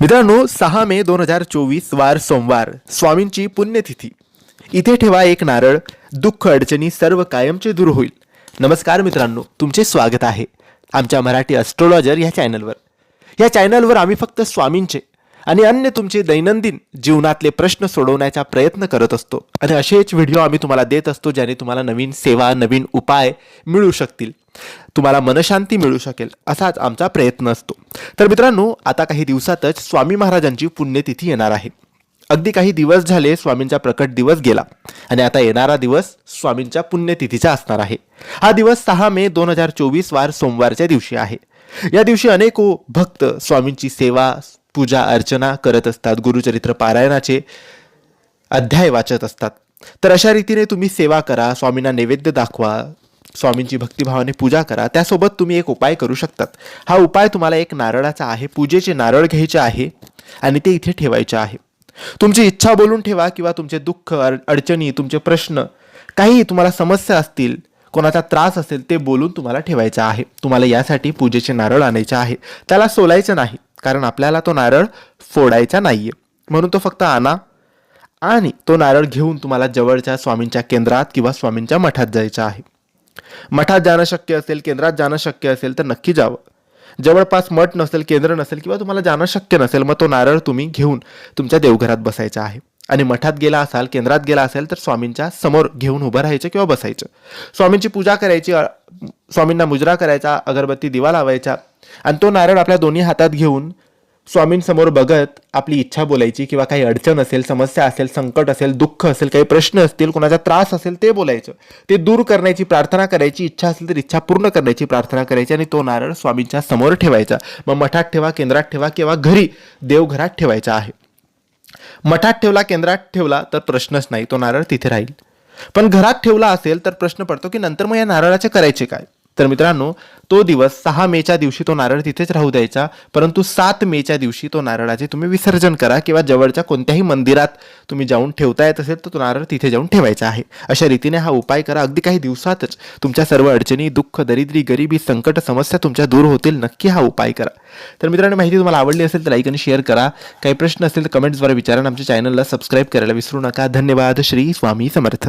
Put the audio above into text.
मित्रांनो सहा मे दोन हजार चोवीस वार सोमवार स्वामींची पुण्यतिथी. इथे ठेवा एक नारळ दुःख अडचणी सर्व कायमचे दूर होईल. नमस्कार मित्रांनो तुमचे स्वागत आहे आमच्या मराठी ॲस्ट्रॉलॉजर या चॅनलवर या चॅनलवर आम्ही फक्त स्वामींचे आणि अन्य तुमचे दैनंदिन जीवनातले प्रश्न सोडवण्याचा प्रयत्न करत असतो. आणि असेच व्हिडिओ आम्ही तुम्हाला देत असतो ज्याने तुम्हाला नवीन सेवा नवीन उपाय मिळू शकतील. तुम्हाला मनशांती मिळू शकेल असाच आमचा प्रयत्न असतो. तर मित्रांनो आता काही दिवसातच स्वामी महाराजांची पुण्यतिथी येणार आहे. अगदी काही दिवस झाले स्वामींचा प्रकट दिवस गेला आणि आता येणारा दिवस स्वामींच्या पुण्यतिथीचा असणार आहे. हा दिवस सहा मे दोन हजार चोवीस वार सोमवारच्या दिवशी आहे. या दिवशी अनेको भक्त स्वामींची सेवा पूजा अर्चना करत असतात गुरुचरित्र पारायणाचे अध्याय वाचत असतात. तर अशा रीतीने तुम्ही सेवा करा स्वामींना नैवेद्य दाखवा स्वामींची भक्तिभावाने पूजा करा. त्यासोबत तुम्ही एक उपाय करू शकतात. हा उपाय तुम्हाला एक नारळाचा आहे. पूजेचे नारळ घ्यायचे आहे आणि ते इथे ठेवायचे आहे. तुमची इच्छा बोलून ठेवा किंवा तुमचे दुःख अड- अडचणी तुमचे प्रश्न काही तुम्हाला समस्या असतील कोणाचा त्रास असेल ते बोलून तुम्हाला ठेवायचं आहे. तुम्हाला यासाठी पूजेचे नारळ आणायचे आहे. त्याला सोलायचं नाही कारण आपल्याला तो नारळ फोडायचा नाहीये. म्हणून तो फक्त आणा आणि तो नारळ घेऊन तुम्हाला जवळच्या स्वामींच्या केंद्रात किंवा स्वामींच्या मठात जायचं आहे. मठात जाणं शक्य असेल केंद्रात जाणं शक्य असेल तर नक्की जावं. जवळपास मठ नसेल केंद्र नसेल किंवा तुम्हाला जाणं शक्य नसेल मग तो नारळ तुम्ही घेऊन तुमच्या देवघरात बसायचा आहे. आणि मठात गेला असाल केंद्रात गेला असेल तर स्वामींच्या समोर घेऊन उभं राहायचं किंवा बसायचं. स्वामींची पूजा करायची स्वामींना मुजरा करायचा अगरबत्ती दिवा लावायचा. आणि तो नारळ आपल्या दोन्ही हातात घेऊन स्वामींसमोर बघत आपली इच्छा बोलायची किंवा काही अडचण असेल समस्या असेल संकट असेल दुःख असेल काही प्रश्न असतील कोणाचा त्रास असेल ते बोलायचं. ते दूर करण्याची प्रार्थना करायची इच्छा असेल तर इच्छा पूर्ण करण्याची प्रार्थना करायची आणि तो नारळ स्वामींच्या समोर ठेवायचा. मग मठात ठेवा केंद्रात ठेवा किंवा घरी देवघरात ठेवायचा आहे. मठात ठेवला केंद्रात ठेवला तर प्रश्नच नाही तो नारळ तिथे राहील. पण घरात ठेवला असेल तर प्रश्न पडतो की नंतर मग या नारळाचे करायचे काय? तर मित्रांनो तो दिवस सहा मेच्या दिवशी तो नारळ तिथेच राहू द्यायचा परंतु सात मेच्या दिवशी तो नारळाचे तुम्ही विसर्जन करा किंवा जवळच्या कोणत्याही मंदिरात तुम्ही जाऊन ठेवता येत असेल तर तो नारळ तिथे जाऊन ठेवायचा आहे. अशा रीतीने हा उपाय करा. अगदी काही दिवसातच तुमच्या सर्व अडचणी दुःख दरिद्री गरिबी संकट समस्या तुमच्या दूर होतील. नक्की हा उपाय करा. तर मित्रांनो माहिती तुम्हाला आवडली असेल तर लाईक आणि शेअर करा. काही प्रश्न असेल तर कमेंट्सद्वारे विचारा आमच्या चॅनलला सबस्क्राईब करायला विसरू नका. धन्यवाद. श्री स्वामी समर्थ.